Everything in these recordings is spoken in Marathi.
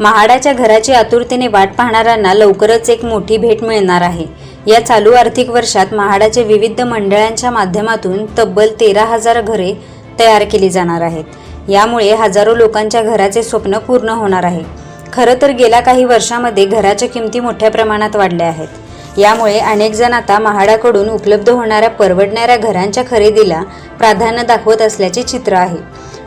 महाडाच्या घराची आतुरतेने वाट पाहणाऱ्यांना लवकरच एक मोठी भेट मिळणार आहे. या चालू आर्थिक वर्षात महाडाच्या विविध मंडळांच्या माध्यमातून तब्बल तेरा हजार घरे तयार केली जाणार आहेत. यामुळे हजारो लोकांच्या घराचे स्वप्न पूर्ण होणार आहे. खरं तर गेल्या काही वर्षामध्ये घराच्या किमती मोठ्या प्रमाणात वाढल्या आहेत. यामुळे अनेक जण आता महाडाकडून उपलब्ध होणाऱ्या परवडणाऱ्या घरांच्या खरेदीला प्राधान्य दाखवत असल्याचे चित्र आहे.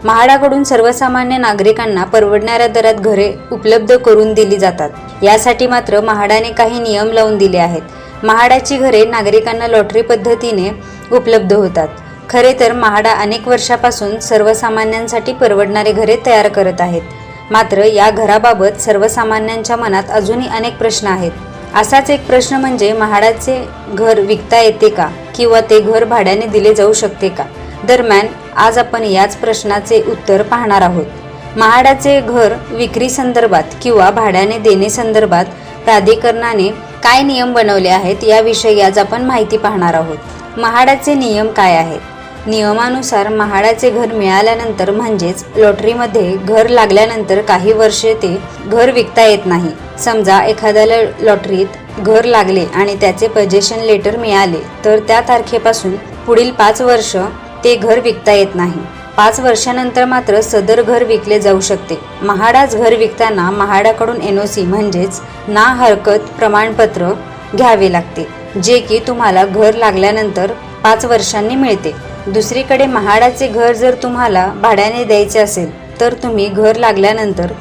महाडाकडून सर्वसामान्य नागरिकांना परवडणाऱ्या दरात घरे उपलब्ध करून दिली जातात. यासाठी मात्र म्हाडाने काही नियम लावून दिले आहेत. महाडाची घरे नागरिकांना लॉटरी पद्धतीने उपलब्ध होतात. खरे तर महाडा अनेक वर्षापासून सर्वसामान्यांसाठी परवडणारे घरे तयार करत आहेत. मात्र या घराबाबत सर्वसामान्यांच्या मनात अजूनही अनेक प्रश्न आहेत. असाच एक प्रश्न म्हणजे म्हाडाचे घर विकता येते का? किंवा ते घर भाड्याने दिले जाऊ शकते का? दरम्यान आज आपण याच प्रश्नाचे उत्तर पाहणार आहोत. म्हाडाचे घर विक्री संदर्भात किंवा भाड्याने देणे संदर्भात प्राधिकरणाने काय नियम बनवले आहेत याविषयी आज आपण माहिती पाहणार आहोत. महाडाचे नियम काय आहेत? नियमानुसार महाडाचे घर मिळाल्यानंतर म्हणजेच लॉटरीमध्ये घर लागल्यानंतर काही वर्षे ते घर विकता येत नाही. समजा एखाद्याला लॉटरीत घर लागले आणि त्याचे पजेशन लेटर मिळाले तर त्या तारखेपासून पुढील पाच वर्ष ते घर विकता येत नाही. पाच वर्षानंतर मात्र सदर घर विकले जाऊ शकते. महाडाच घर विकताना म्हाडाकडून एनओसी म्हणजेच ना हरकत प्रमाणपत्र घ्यावे लागते जे की तुम्हाला घर लागल्यानंतर पाच वर्षांनी मिळते. दुसरीकडे महाडाचे घर जर तुम्हाला भाड्याने द्यायचे असेल तर तुम्ही घर लागल्यानंतर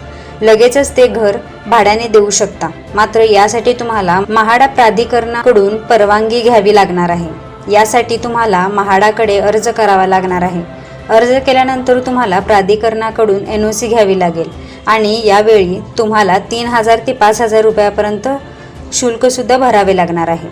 लगेचच ते घर भाड्याने देऊ शकता. मात्र यासाठी तुम्हाला महाडा प्राधिकरणाकडून परवानगी घ्यावी लागणार आहे. यासाठी तुम्हाला महाडाकडे अर्ज करावा लागणार आहे. अर्ज केल्यानंतर तुम्हाला प्राधिकरणाकडून एन ओ सी घ्यावी लागेल आणि यावेळी तुम्हाला तीन हजार ते पाच हजार रुपयापर्यंत शुल्कसुद्धा भरावे लागणार आहे.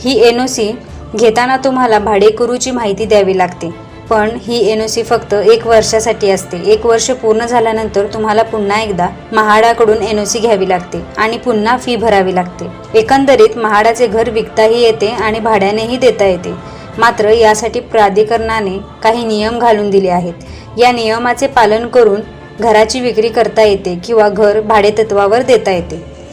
ही एन ओ सी घेताना तुम्हाला भाडेकरूची माहिती द्यावी लागते. पण ही एन ओ सी फक्त एक वर्षासाठी असते. एक वर्ष पूर्ण झाल्यानंतर तुम्हाला पुन्हा एकदा महाडाकडून एन ओ सी घ्यावी लागते आणि पुन्हा फी भरावी लागते. एकंदरीत महाडाचे घर विकताही येते आणि भाड्यानेही देता येते. मात्र यासाठी प्राधिकरणाने काही नियम घालून दिले आहेत. या नियमाचे पालन करून घराची विक्री करता येते किंवा घर भाडेतत्वावर देता येते.